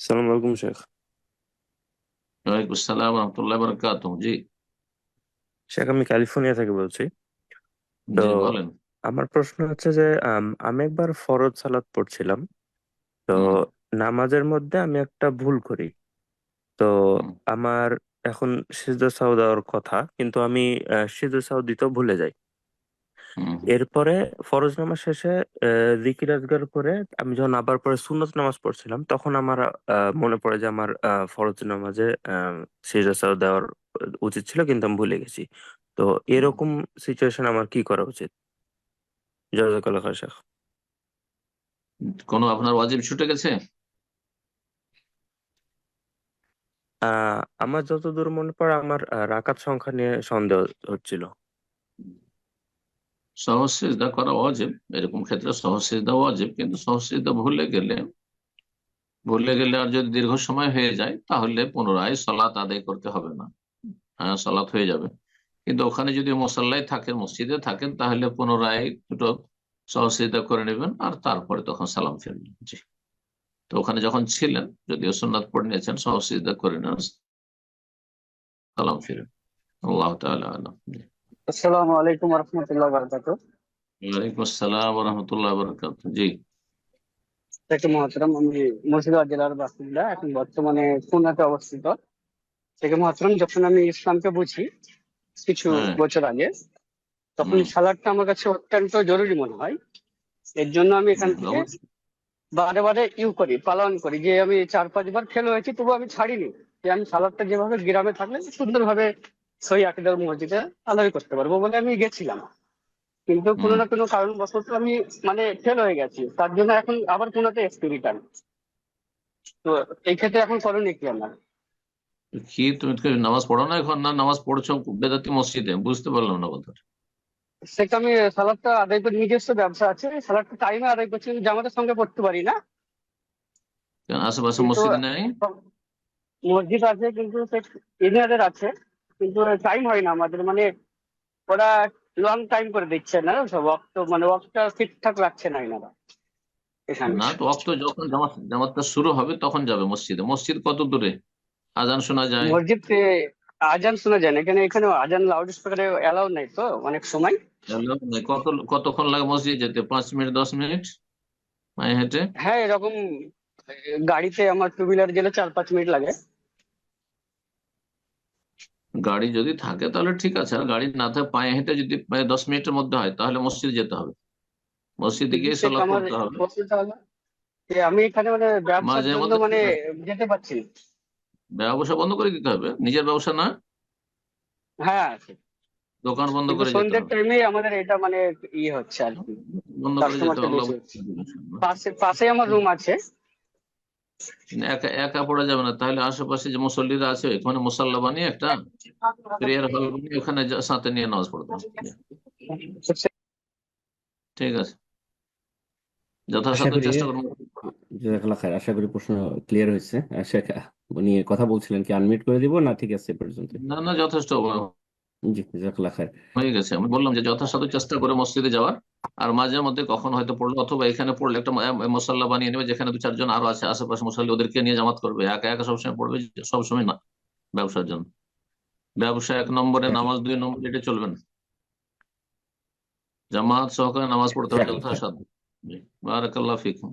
সালাম আলাইকুম শেখ ওয়ালাইকুম আসসালাম রহমতুল্লাহ বরকাত জি শেখ আমি ক্যালিফোর্নিয়া থেকে বলছি। তো জি বলেন। আমার প্রশ্ন হচ্ছে যে আম, আমি একবার ফরজ সালাত পড়ছিলাম। তো হুম। নামাজের মধ্যে আমি একটা ভুল করি। তো হুম। আমার এখন সিজদা সাহু দেওয়ার কথা কিন্তু আমি আহ, সিজদা সাহু দিতেও ভুলে যাই। এরপরে ফরজ নামাজ শেষে জিকির আজগার করে আমি যখন আবার পরে সুন্নত নামাজ পড়ছিলাম তখন আমার মনে পড়ে যে আমার আহ, ফরজ নামাজে আহ, সিজদা দেওয়ার উচিত ছিল কিন্তু আমি ভুলে গেছি। তো এরকম সিচুয়েশন আমার কি করা উচিত? জাজাকাল্লাহ খায় শেখ। কোনো আপনার ওয়াজিব ছুটে গেছে? আহ আমার যতদূর মনে পড়ে আমার রাকাত সংখ্যা নিয়ে সন্দেহ হচ্ছিল। সহজ করা ওয়াজিব। এরকম ক্ষেত্রে সহজ সিজদা ওয়াজিব, কিন্তু সহজ ভুলে গেলে ভুলে গেলে আর যদি দীর্ঘ সময় হয়ে যায়, তাহলে পুনরায় সলাত আদায় করতে হবে না। হ্যাঁ সলাত হয়ে যাবে। কিন্তু ওখানে যদি মুসাল্লায় থাকেন মসজিদে থাকেন, তাহলে পুনরায় দুটো সহজ করে নেবেন আর তারপরে তখন সালাম ফিরবেন। জি। তো ওখানে যখন ছিলেন, যদিও সুন্নাত পড়ে নিয়েছেন সহজ করে নেন, সালাম ফিরবেন আল্লাহ জি। আসসালামু আলাইকুম রহমতুল্লাহ বারকাতু ওয়ালাইকুম আসসালাম রহমতুল্লাহ বরকাত জি। থেকে মহতরম আমি মুর্শিদাবাদ জেলার বাসিন্দা এখন বর্তমানে খুলনাতে অবস্থিত। থেকে মহতরম যখন আমি ইসলামকে বুঝি কিছু হ্যাঁ। বছর আগে তখন সালাদটা আমার কাছে অত্যন্ত জরুরি মনে হয়। এর জন্য আমি এখান থেকে বারে বারে ইউ করি পালন করি যে আমি চার পাঁচবার ফেল হয়েছি তবু আমি ছাড়িনি। যে আমি সালাদটা যেভাবে গ্রামে থাকলে সুন্দরভাবে সহি আকিদার মসজিদে আদায় করতে পারব বলে আমি গেছিলাম। কিন্তু কোনো না কোনো কারণবশত আমি মানে ফেল হয়ে গেছি। তার জন্য এখন আবার কোনোতে এসপি রিটার্ন তো এই ক্ষেত্রে এখন করণীয় কি আমার? কি তুমি নামাজ পড়ো না এখন? না নামাজ পড়ছো বেদাতি মসজিদে? বুঝতে পারলাম না কথাটা। সেটা আমি সালাদটা আদায় করি নিজস্ব ব্যবসা আছে। সালাদটা টাইমে আদায় করছি জামাতের সঙ্গে পড়তে পারি না। আশেপাশে মসজিদ নেই? মসজিদ আছে কিন্তু ইঞ্জিনিয়ারদের আছে। কিন্তু টাইম হয় না আমাদের মানে ওরা লং টাইম করে দিচ্ছে না সব ওয়াক্ত মানে ওয়াক্তটা ঠিকঠাক রাখছে না এনারা। না তো অক্ত যখন জামাত জামাতটা শুরু হবে তখন যাবে মসজিদে। মসজিদ কত দূরে? আজান শোনা যায়। মসজিদ আজান শোনা যায় না এখানে এখানে আজান লাউড স্পিকারে অ্যালাউ নাই তো অনেক সময়। কত কতক্ষণ লাগে মসজিদ যেতে? পাঁচ মিনিট দশ মিনিট? হেঁটে? হ্যাঁ এরকম গাড়িতে আমার টু হুইলার গেলে চার পাঁচ মিনিট লাগে। গাড়ি যদি থাকে তাহলে ঠিক আছে আর গাড়ি না থাকে পায়ে হেঁটে যদি দশ মিনিটের মধ্যে হয় তাহলে মসজিদ যেতে হবে। মসজিদে গিয়ে সলাৎ করতে হবে। আমি এখানে মানে ব্যবসার জন্য মানে যেতে পারছি। ব্যবসা বন্ধ করে দিতে হবে? নিজের ব্যবসা না? হ্যাঁ দোকান বন্ধ করে সন্ধ্যের টাইমে আমাদের এটা মানে ইয়ে হচ্ছে আর কি। বন্ধ করে যেতে হবে পাশে পাশে আমার রুম আছে। একা একা পড়া যাবে না। তাহলে আশেপাশে যে মুসল্লিরা আছে ওখানে মুসাল্লা বানিয়ে একটা প্রেয়ার হল বানিয়ে ওখানে সাথে নিয়ে নামাজ পড়তে ঠিক আছে। যথাসাধ্য চেষ্টা করব। জাজাকাল্লাহ খায়ের আশা করি প্রশ্ন ক্লিয়ার হয়েছে। শেখ উনি কথা বলছিলেন কি আনমিউট করে দিব না ঠিক আছে পর্যন্ত? না না যথেষ্ট। জি জাজাকাল্লাহ খায়ের। হয়ে গেছে। আমি বললাম যে যথাসাধ্য চেষ্টা করে মসজিদে যাওয়ার। আর মাঝে মধ্যে কখন হয়তো পড়ল অথবা এখানে পড়লে একটা মশাল্লা বানিয়ে নেবে যেখানে দু চারজন আরও আছে আশেপাশে মশাল্লি ওদেরকে নিয়ে জামাত করবে। একা একা সবসময় পড়বে সবসময় না ব্যবসার জন্য। ব্যবসা এক নম্বরে নামাজ দুই নম্বর এটা চলবে না। জামাত সহকারে নামাজ পড়তে হবে যথাসাধ্য। বারাকাল্লাহ ফিকুম।